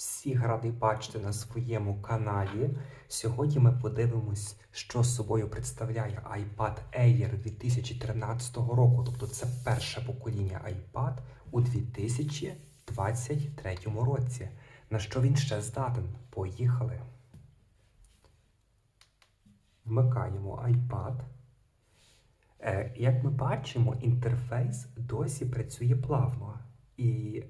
Всіх радий бачити на своєму каналі. Сьогодні ми подивимось, що собою представляє iPad Air 2013 року. Тобто це перше покоління iPad у 2023 році. На що він ще здатен? Поїхали. Вмикаємо iPad. Е, Як ми бачимо, інтерфейс досі працює плавно. І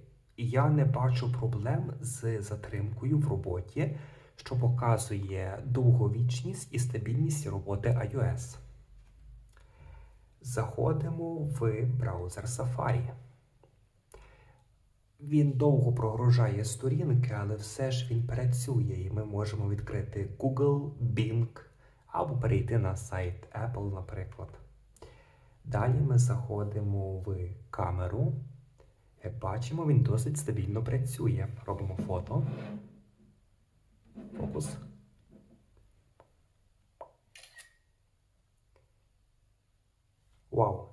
я не бачу проблем з затримкою в роботі, що показує довговічність і стабільність роботи iOS. Заходимо в браузер Safari. Він довго прогружає сторінки, але все ж він працює, і ми можемо відкрити Google, Bing або перейти на сайт Apple, наприклад. Далі ми заходимо в камеру. Як бачимо, він досить стабільно працює. Робимо фото. Фокус. Вау!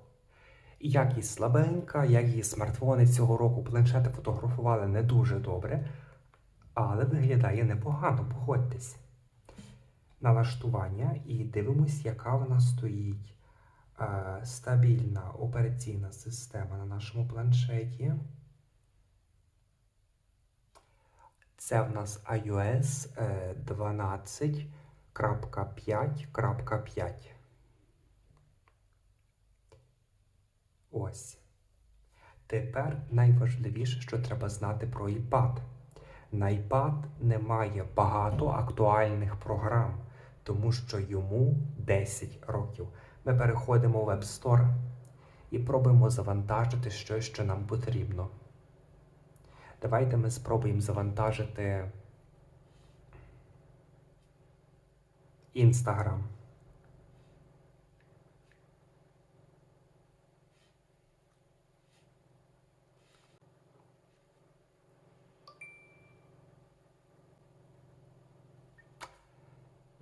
Якість слабенька, як і смартфони цього року планшети фотографували не дуже добре, але виглядає непогано, погодьтесь. Налаштування і дивимось, яка в нас стоїть стабільна операційна система на нашому планшеті. Це в нас iOS е, 12.5.5. Ось. Тепер найважливіше, що треба знати про iPad. На iPad немає багато актуальних програм, тому що йому 10 років. Ми переходимо в App Store і пробуємо завантажити щось, що нам потрібно. Давайте ми спробуємо завантажити Instagram.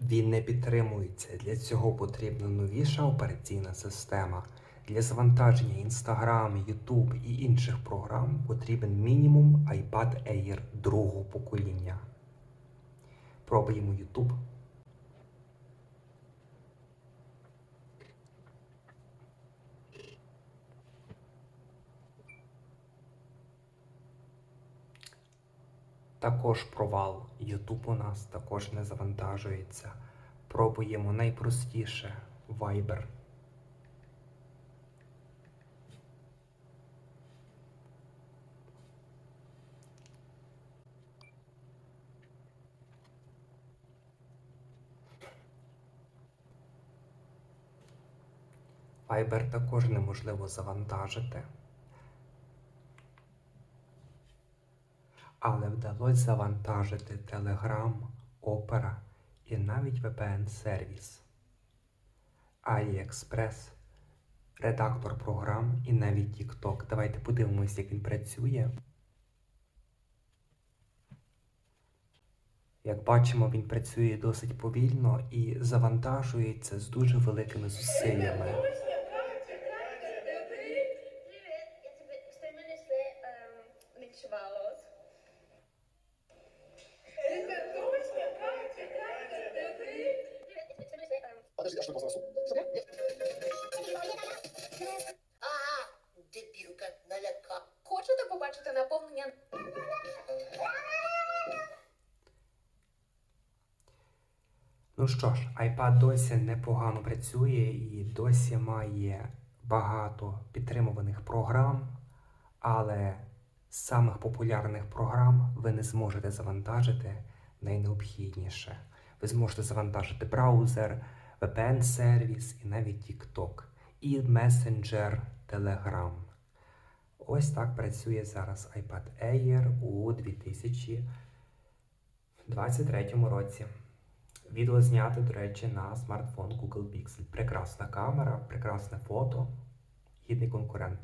Він не підтримується. Для цього потрібна новіша операційна система. Для завантаження Instagram, YouTube і інших програм потрібен мінімум iPad Air другого покоління. Пробуємо YouTube. Також провал YouTube у нас також не завантажується. Пробуємо найпростіше Viber. Viber також неможливо завантажити. Але вдалося завантажити Telegram, Opera і навіть VPN-сервіс, AliExpress, редактор програм і навіть TikTok. Давайте подивимось, як він працює. Як бачимо, він працює досить повільно і завантажується з дуже великими зусиллями. Подожди, а что это за Ага, дебілка наляка. Хочете побачити наповнення? Ну що ж, iPad досі непогано працює і досі має багато підтримуваних програм, але з самих популярних програм ви не зможете завантажити найнеобхідніше. Ви зможете завантажити браузер, VPN-сервіс і навіть TikTok, і месенджер Telegram. Ось так працює зараз iPad Air у 2023 році. Відео зняти, до речі, на смартфон Google Pixel. Прекрасна камера, прекрасне фото, гідний конкурент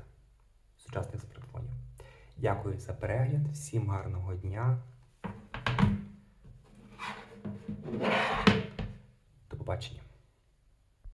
сучасних смартфонів. Дякую за перегляд, всім гарного дня. До побачення.